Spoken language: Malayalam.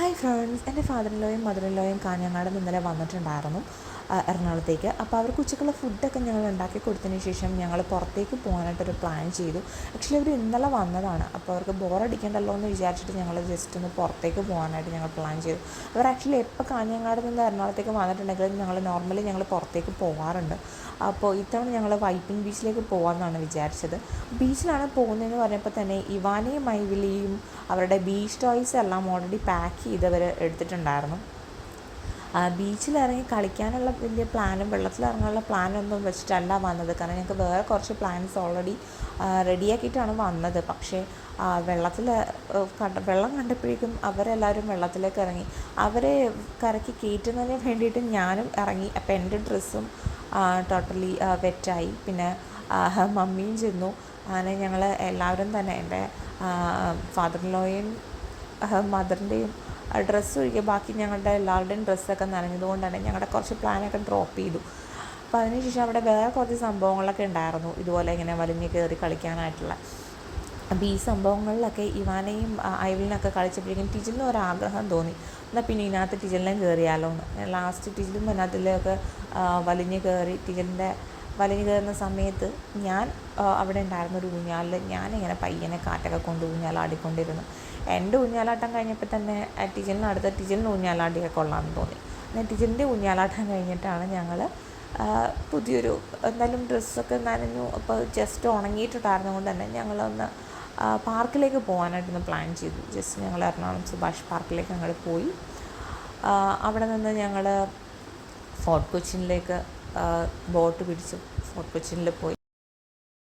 ഹായ് ഫ്രണ്ട്സ് എന്റെ ഫാദറിലോയും മദറിലോയും കാഞ്ഞങ്ങാട് ഇന്നലെ വന്നിട്ടുണ്ടായിരുന്നു എറണാകുളത്തേക്ക്. അപ്പോൾ അവർക്ക് ഉച്ചക്കുള്ള ഫുഡൊക്കെ ഞങ്ങൾ ഉണ്ടാക്കി കൊടുത്തതിന് ശേഷം ഞങ്ങൾ പുറത്തേക്ക് പോകാനായിട്ടൊരു പ്ലാൻ ചെയ്തു. ആക്ച്വലി അവർ ഇന്നലെ വന്നതാണ്. അപ്പോൾ അവർക്ക് ബോറടിക്കണ്ടല്ലോ എന്ന് വിചാരിച്ചിട്ട് ഞങ്ങൾ ജസ്റ്റ് ഒന്ന് പുറത്തേക്ക് പോകാനായിട്ട് ഞങ്ങൾ പ്ലാൻ ചെയ്തു. അവർ ആക്ച്വലി എപ്പോൾ കാഞ്ഞങ്ങാട് നിന്ന് എറണാകുളത്തേക്ക് വന്നിട്ടുണ്ടെങ്കിലും ഞങ്ങൾ നോർമലി ഞങ്ങൾ പുറത്തേക്ക് പോകാറുണ്ട്. അപ്പോൾ ഇത്തവണ ഞങ്ങൾ വൈപ്പിൻ ബീച്ചിലേക്ക് പോകാമെന്നാണ് വിചാരിച്ചത്. ബീച്ചിലാണ് പോകുന്നതെന്ന് പറഞ്ഞപ്പോൾ തന്നെ ഇവാനയും മൈവിലിയും അവരുടെ ബീച്ച് ടോയ്സ് എല്ലാം ഓൾറെഡി പാക്ക് ചെയ്തവർ എടുത്തിട്ടുണ്ടായിരുന്നു. ബീച്ചിലിറങ്ങി കളിക്കാനുള്ള വലിയ പ്ലാനും വെള്ളത്തിലിറങ്ങാനുള്ള പ്ലാനൊന്നും വെച്ചിട്ടല്ല വന്നത്. കാരണം ഞങ്ങൾക്ക് വേറെ കുറച്ച് പ്ലാൻസ് ഓൾറെഡി റെഡിയാക്കിയിട്ടാണ് വന്നത്. പക്ഷേ വെള്ളത്തിൽ കണ്ട വെള്ളം കണ്ടപ്പോഴേക്കും അവരെല്ലാവരും വെള്ളത്തിലേക്ക് ഇറങ്ങി. അവരെ കരയ്ക്ക് കയറ്റുന്നതിന് വേണ്ടിയിട്ട് ഞാനും ഇറങ്ങി. അപ്പോൾ എന്റെ ഡ്രസ്സും ടോട്ടലി വെറ്റായി പിന്നെ മമ്മിയും ചെന്നു. അങ്ങനെ ഞങ്ങൾ എല്ലാവരും തന്നെ എന്റെ ഫാദർ ലോയും മദറിന്റെയും ഡ്രസ്സ് ഒഴികെ ബാക്കി ഞങ്ങളുടെ എല്ലാവരുടെയും ഡ്രസ്സൊക്കെ നനഞ്ഞതുകൊണ്ട് തന്നെ ഞങ്ങളുടെ കുറച്ച് പ്ലാനൊക്കെ ഡ്രോപ്പ് ചെയ്തു. അപ്പോൾ അതിനുശേഷം അവിടെ വേറെ കുറച്ച് സംഭവങ്ങളൊക്കെ ഉണ്ടായിരുന്നു. ഇതുപോലെ ഇങ്ങനെ വലിഞ്ഞ് കയറി കളിക്കാനായിട്ടുള്ള. അപ്പോൾ ഈ സംഭവങ്ങളിലൊക്കെ ഇവാനെയും ഐവിലിനൊക്കെ കളിച്ചപ്പോഴേക്കും ടീച്ചറിന് ഒരാഗ്രഹം തോന്നി. എന്നാൽ പിന്നെ ഇതിനകത്ത് ടീച്ചറിനെയും കയറിയാലോ എന്ന്. ലാസ്റ്റ് ടീച്ചറും അതിനകത്തിലൊക്കെ ആ, വലിഞ്ഞ് കയറി ടീച്ചറിന്റെ വലിഞ്ഞ് കയറുന്ന സമയത്ത് ഞാൻ അവിടെ ഉണ്ടായിരുന്ന ഒരു ഊഞ്ഞാലിൽ ഞാനിങ്ങനെ പയ്യനെ കാറ്റൊക്കെ കൊണ്ട് ഊഞ്ഞാലാടിക്കൊണ്ടിരുന്നു. എന്റെ ഊഞ്ഞാലാട്ടം കഴിഞ്ഞപ്പോൾ തന്നെ ടീച്ചറിന് അടുത്ത ടീച്ചറിന് ഊഞ്ഞാലാടിയൊക്കെ കൊള്ളാമെന്ന് തോന്നി. എന്നാൽ ടീച്ചറിന്റെ ഊഞ്ഞാലാട്ടം കഴിഞ്ഞിട്ടാണ് ഞങ്ങൾ പുതിയൊരു എന്തായാലും ഡ്രസ്സൊക്കെ നനഞ്ഞു അപ്പോൾ ജസ്റ്റ് ഉണങ്ങിയിട്ടുണ്ടായിരുന്നത് കൊണ്ട് തന്നെ ഞങ്ങളൊന്ന് പാർക്കിലേക്ക് പോകാനായിട്ടൊന്ന് പ്ലാൻ ചെയ്തു. ജസ്റ്റ് ഞങ്ങൾ എറണാകുളം സുഭാഷ് പാർക്കിലേക്ക് ഞങ്ങൾ പോയി. അവിടെ നിന്ന് ഞങ്ങൾ ഫോർട്ട് കൊച്ചിനിലേക്ക് ബോട്ട് പിടിച്ചു ഫോർട്ട് കൊച്ചിനിൽ പോയി.